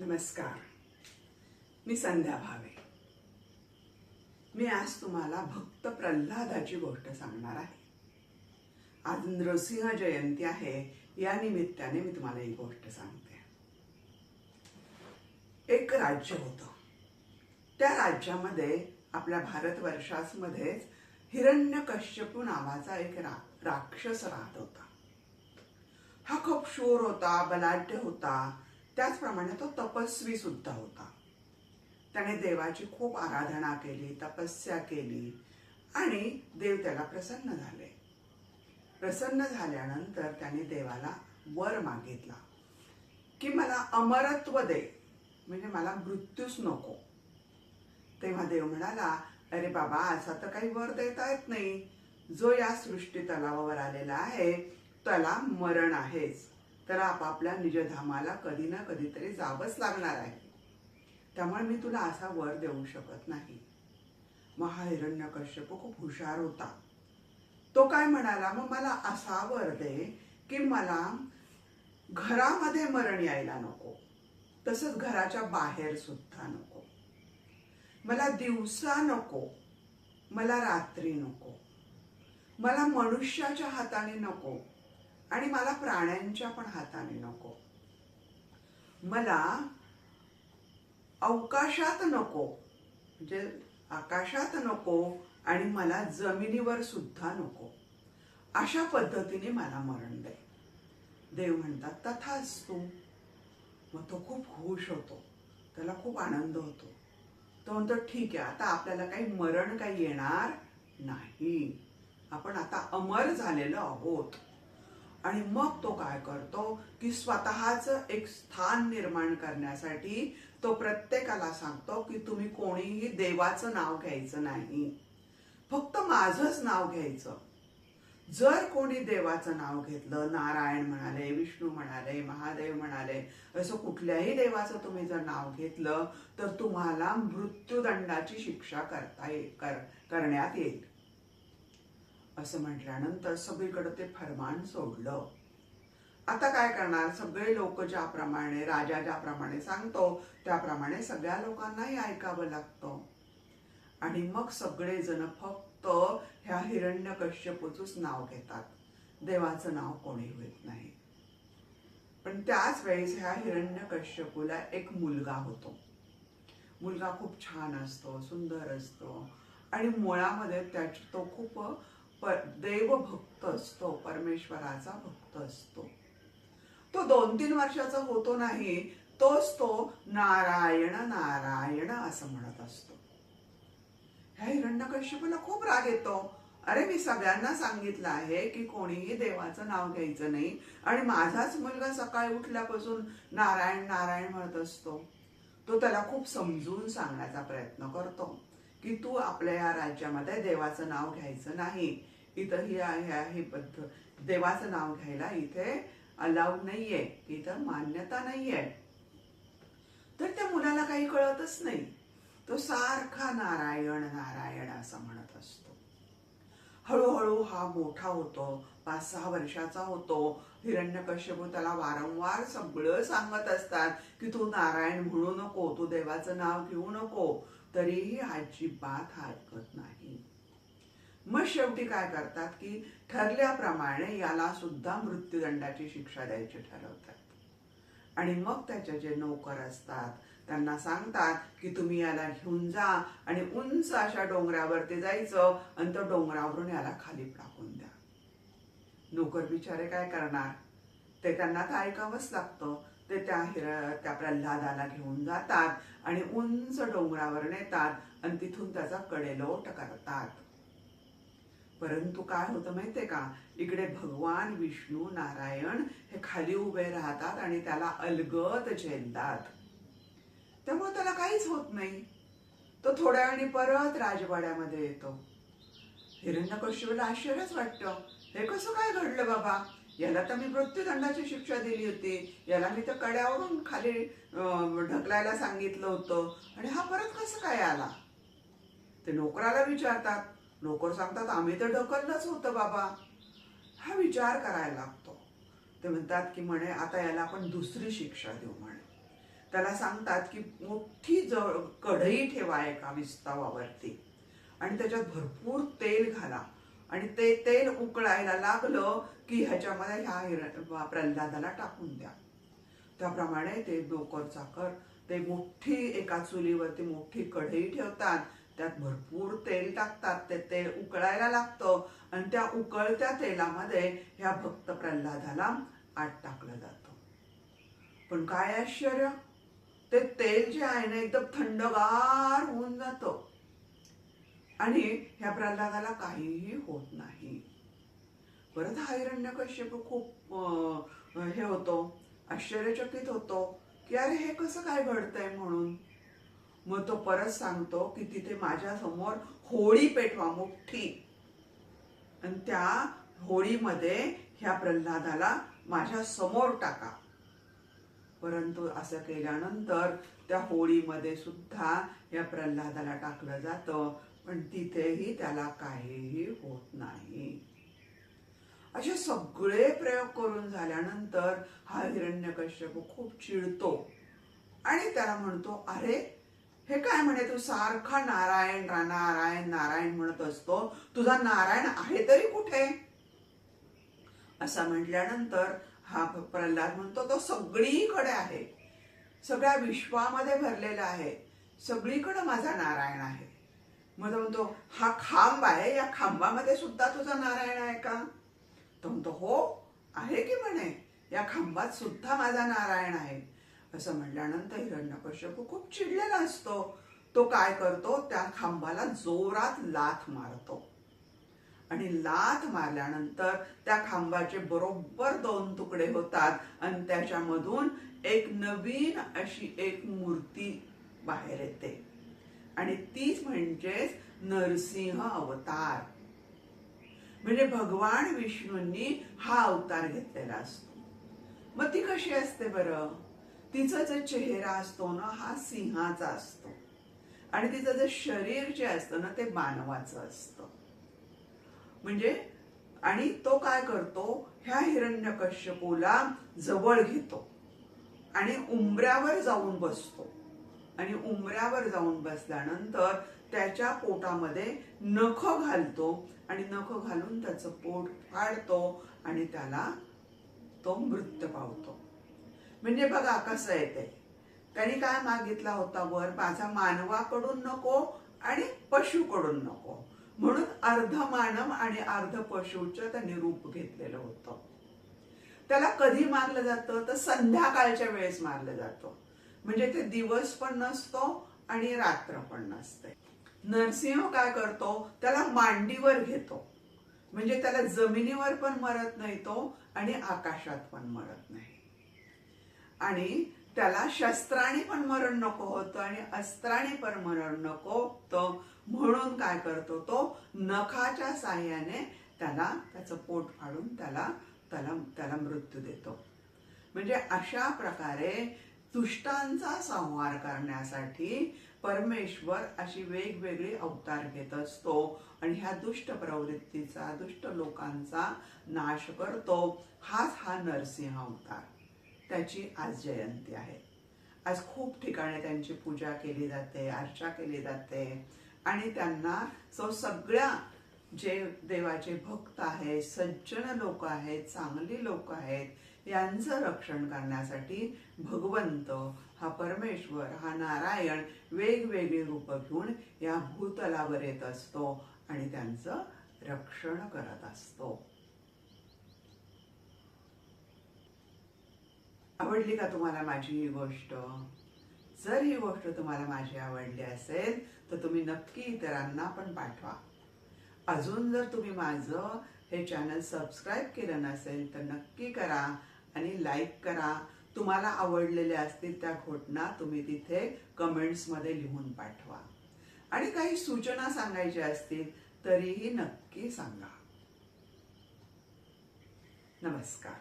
नमस्कार. मी संध्या भावे. मी आज तुम्हाला भक्त प्रल्हादाची गोष्ट सांगणार आहे. आज नृसिंह जयंती आहे या निमित्ताने मी तुम्हाला ही गोष्ट सांगते. एक राज्य होतं. त्या राज्यामध्ये आपल्या भारतवर्षामध्येच हिरण्यकश्यपू नावाचा एक रा राक्षस राहत होता. हा खूप शूर होता बलाढ्य होता त्याचप्रमाणे तो तपस्वी सुद्धा होता. त्याने देवाची खूप आराधना केली तपस्या केली आणि देव त्याला प्रसन्न झाले. प्रसन्न झाल्यानंतर त्याने देवाला वर मागितला की मला अमरत्व दे म्हणजे मला मृत्यूच नको. तेव्हा देव म्हणाला अरे बाबा असा तर काही वर देता येत नाही. जो या सृष्टी तलावावर आलेला आहे त्याला मरण आहेच. तर आपापल्या निजधामाला कधी ना कधीतरी जावंच लागणार आहे. त्यामुळे मी तुला असा वर देऊ शकत नाही. महाहिरण्य कश्यप खूप हुशार होता. तो काय म्हणाला मग मला असा वर दे की मला घरामध्ये मरण यायला नको. तसंच घराच्या बाहेर सुद्धा नको. मला दिवसा नको. मला रात्री नको. मला मनुष्याच्या हाताने नको. आणि मला प्राण्यांच्या पण हाताने नको. मला अवकाशात नको. म्हणजे आकाशात नको आणि मला जमिनीवर सुद्धा नको. अशा पद्धतीने मला मरण दे. देव म्हणतात तथाच तू. मग तो खूप खुश होतो. त्याला खूप आनंद होतो. तो म्हणतो ठीक आहे आता आपल्याला काही मरण काही येणार नाही. आपण आता अमर झालेलो आहोत. आणि मग तो काय करतो की स्वतःच एक स्थान निर्माण करण्यासाठी तो प्रत्येकाला सांगतो की तुम्ही कोणीही देवाचं नाव घ्यायचं नाही. फक्त माझंच नाव घ्यायचं. जर कोणी देवाचं नाव घेतलं नारायण म्हणाले विष्णू म्हणाले महादेव म्हणाले असं कुठल्याही देवाचं तुम्ही जर नाव घेतलं तर तुम्हाला मृत्यूदंडाची शिक्षा करता ये कर करण्यात येईल. असं म्हटल्यानंतर सगळीकडे ते फरमान सोडलं. आता काय करणार? सगळे लोक ज्याप्रमाणे राजा ज्याप्रमाणे सांगतो त्याप्रमाणे सगळ्या लोकांनाही ऐकावं लागतं. आणि मग सगळे जण फक्त ह्या हिरण्यकश्यपूचंच नाव घेतात. देवाचं नाव कोणी होत नाही. पण त्याच वेळेस ह्या हिरण्यकश्यपूला एक मुलगा होतो. मुलगा खूप छान असतो सुंदर असतो. आणि मुळामध्ये त्याच तो खूप पर देव भक्त असतो परमेश्वराचा भक्त असतो. तो दोन तीन वर्षाचा होतो नाही तोच तो नारायण नारायण असं म्हणत असतो. ह्या हिरण्यकश्यपूला खूप राग येतो. अरे मी सगळ्यांना सांगितलं आहे की कोणीही देवाचं नाव घ्यायचं नाही आणि माझाच मुलगा सकाळी उठल्यापासून नारायण नारायण म्हणत असतो. तो त्याला खूप समजून सांगण्याचा प्रयत्न करतो. की तू आपल्या या राज्यामध्ये देवाचं नाव घ्यायचं नाही. इथं ही आहे पद्धत देवाचं नाव घ्यायला इथे अलाउड नाहीये. इथं मान्यता नाहीये. तर त्या मुलाला काही कळतच नाही. तो सारखा नारायण नारायण असं म्हणत असतो. हळूहळू हा मोठा होतो पाच सहा वर्षाचा होतो. हिरण्यकश्यपू त्याला वारंवार सगळं सांगत असतात की तू नारायण म्हणू नको तू देवाचं नाव घेऊ नको. तरीही अजिबात बात ऐकत नाही. मग शेवटी काय करतात की ठरल्याप्रमाणे याला सुद्धा मृत्यूदंडाची शिक्षा द्यायची ठरवतात. आणि मग त्याचे जे नोकर असतात त्यांना सांगतात की तुम्ही याला घेऊन जा आणि उंच अशा डोंगरावरती जायचं आणि तो डोंगरावरून याला खाली टाकून द्या. नोकर बिचारे काय करणार? ते त्यांना तर ऐकावंच लागतं. ते त्या हिर त्या प्रल्हादाला घेऊन जातात आणि उंच डोंगरावर नेतात आणि तिथून त्याचा कडेलोट करतात. परंतु काय होतं माहितीये का? इकडे भगवान विष्णू नारायण हे खाली उभे राहतात आणि त्याला अलगत झेलतात. त्यामुळे त्याला काहीच होत नाही. तो थोड्या वेळाने परत राजवाड्यामध्ये येतो. हिरण्यकश्यपूला आश्चर्यच वाटतं. हे कसं काय घडलं बाबा? याला तर मी मृत्यूदंडाची शिक्षा दिली होती. याला मी तर कड्यावरून खाली ढकलायला सांगितलं होतं. आणि हा परत कसं काय आला? ते नोकराला विचारतात. नोकर सांगतात आम्ही तर ढकललंच होतं बाबा. हा विचार करायला लागतो. ते म्हणतात की म्हणे आता याला आपण दुसरी शिक्षा देऊ म्हणे. त्याला सांगतात की मोठी ज कढई ठेवा एका विस्तावावरती. आणि त्याच्यात भरपूर तेल घाला. आणि ते तेल उकळायला लागलं की ह्याच्यामध्ये ह्या प्रल्हादाला टाकून द्या. त्याप्रमाणे ते डोकर चाकर ते मोठी एका चुलीवरती मोठी कढई ठेवतात. त्यात भरपूर तेल टाकतात. ते तेल उकळायला लागतं. आणि त्या उकळत्या तेलामध्ये ह्या भक्त प्रल्हादाला आत टाकलं जातं. पण काय आश्चर्य? ते तेल जे आहे ना एकदम थंडगार होऊन जातं. आणि ह्या प्रल्हादाला काहीही होत नाही. परत हिरण्य कश्यप खूप हे होतो आश्चर्यचकित होतो की अरे हे कसं काय घडतंय म्हणून? मग तो परत सांगतो की तिथे माझ्यासमोर होळी पेटवा मोठी आणि त्या होळीमध्ये ह्या प्रल्हादाला माझ्यासमोर टाका. परंतु असं केल्यानंतर त्या होळीमध्ये सुद्धा या प्रल्हादाला टाकलं जातं. पण तिथेही त्याला काहीही होत नाही. असे सगळे प्रयोग करून झाल्यानंतर हा हिरण्यकश्यप खूप चिडतो आणि त्याला म्हणतो अरे हे काय म्हणे तू सारखा नारायण रा- नारायण नारायण म्हणत असतो? तुझा नारायण आहे तरी कुठे? असा म्हटल्यानंतर हा प्रल्हाद म्हणतो तो सगळीकडे आहे. सगळ्या विश्वामध्ये भरलेला आहे. सगळीकडे माझा नारायण आहे. मग तो म्हणतो हा खांब आहे या खांबामध्ये सुद्धा तुझा नारायण आहे का? तो म्हणतो हो आहे की म्हणे या खांबात सुद्धा माझा नारायण आहे. असं म्हटल्यानंतर हिरण्यकश्यप खूप चिडलेला असतो. तो काय करतो त्या खांबाला जोरात लाथ मारतो. आणि लाथ मारल्यानंतर त्या खांबाचे बरोबर दोन तुकडे होतात आणि त्याच्यामधून एक नवीन अशी एक मूर्ती बाहेर येते. आणि तीच म्हणजेच नरसिंह अवतार. म्हणजे भगवान विष्णूंनी हा अवतार घेतलेला असतो. मग ती कशी असते बरं? तिचा जो चेहरा असतो ना हा सिंहाचा असतो. आणि तिचं जे शरीर जे असतं ना ते मानवाचं असतं. म्हणजे आणि तो काय करतो? ह्या हिरण्यकश्यपूला जवळ घेतो. आणि उंबऱ्यावर जाऊन बसतो. आणि उंबऱ्यावर जाऊन बसल्यानंतर त्याच्या पोटामध्ये नख घालतो आणि नख घालून त्याचं पोट फाडतो आणि त्याला तो मृत्यू पावतो. म्हणजे बघा कसं आहे ते. त्यांनी काय मागितला होता वर? माझा मानवाकडून नको आणि पशुकडून नको. म्हणून अर्ध मानव आणि अर्ध पशुचं त्यांनी रूप घेतलेलं होतं. त्याला कधी मारलं जातं? तर संध्याकाळच्या वेळेस मारलं जातं. म्हणजे ते दिवस पण नसतो आणि रात्र पण नसते. नरसिंह काय करतो? त्याला मांडीवर घेतो. म्हणजे त्याला जमिनीवर पण मरत नाही तो आणि आकाशात पण मरत नाही. आणि त्याला शस्त्राने पण मरण नको होतं आणि अस्त्राने पण मरण नको होतं. म्हणून काय करतो तो? नखाच्या साह्याने त्याला त्याचं पोट फाडून त्याला त्याला त्याला मृत्यू देतो. म्हणजे अशा प्रकारे दुष्टांचा संहार करण्यासाठी परमेश्वर अशी वेगवेगळी अवतार घेत असतो आणि ह्या दुष्ट प्रवृत्तीचा दुष्ट लोकांचा नाश करतो. हाच हा नरसिंह अवतार. त्याची आज जयंती आहे. आज खूप ठिकाणी त्यांची पूजा केली जाते अर्चा केली जाते आणि त्यांना सो सगळ्या जे देवाचे भक्त आहेत सज्जन लोक आहेत चांगली लोक आहेत यांचं रक्षण करण्यासाठी भगवंत हा परमेश्वर हा नारायण वेगवेगळी रूप घेऊन या भूतलावर येत असतो आणि त्यांचं रक्षण करत असतो. आवडली का तुम्हाला माझी ही गोष्ट? जर ही गोष्ट तुम्हाला माझी आवडली असेल तर तुम्ही नक्की इतरांना पण पाठवा. अजून जर तुम्ही माझं हे चॅनल सबस्क्राईब केलं नसेल तर नक्की करा. आणि लाईक करा. तुम्हाला आवडलेल्या असतील त्या घटना तुम्ही तिथे कमेंट्समध्ये लिहून पाठवा. आणि काही सूचना सांगायच्या असतील तरीही नक्की सांगा. नमस्कार.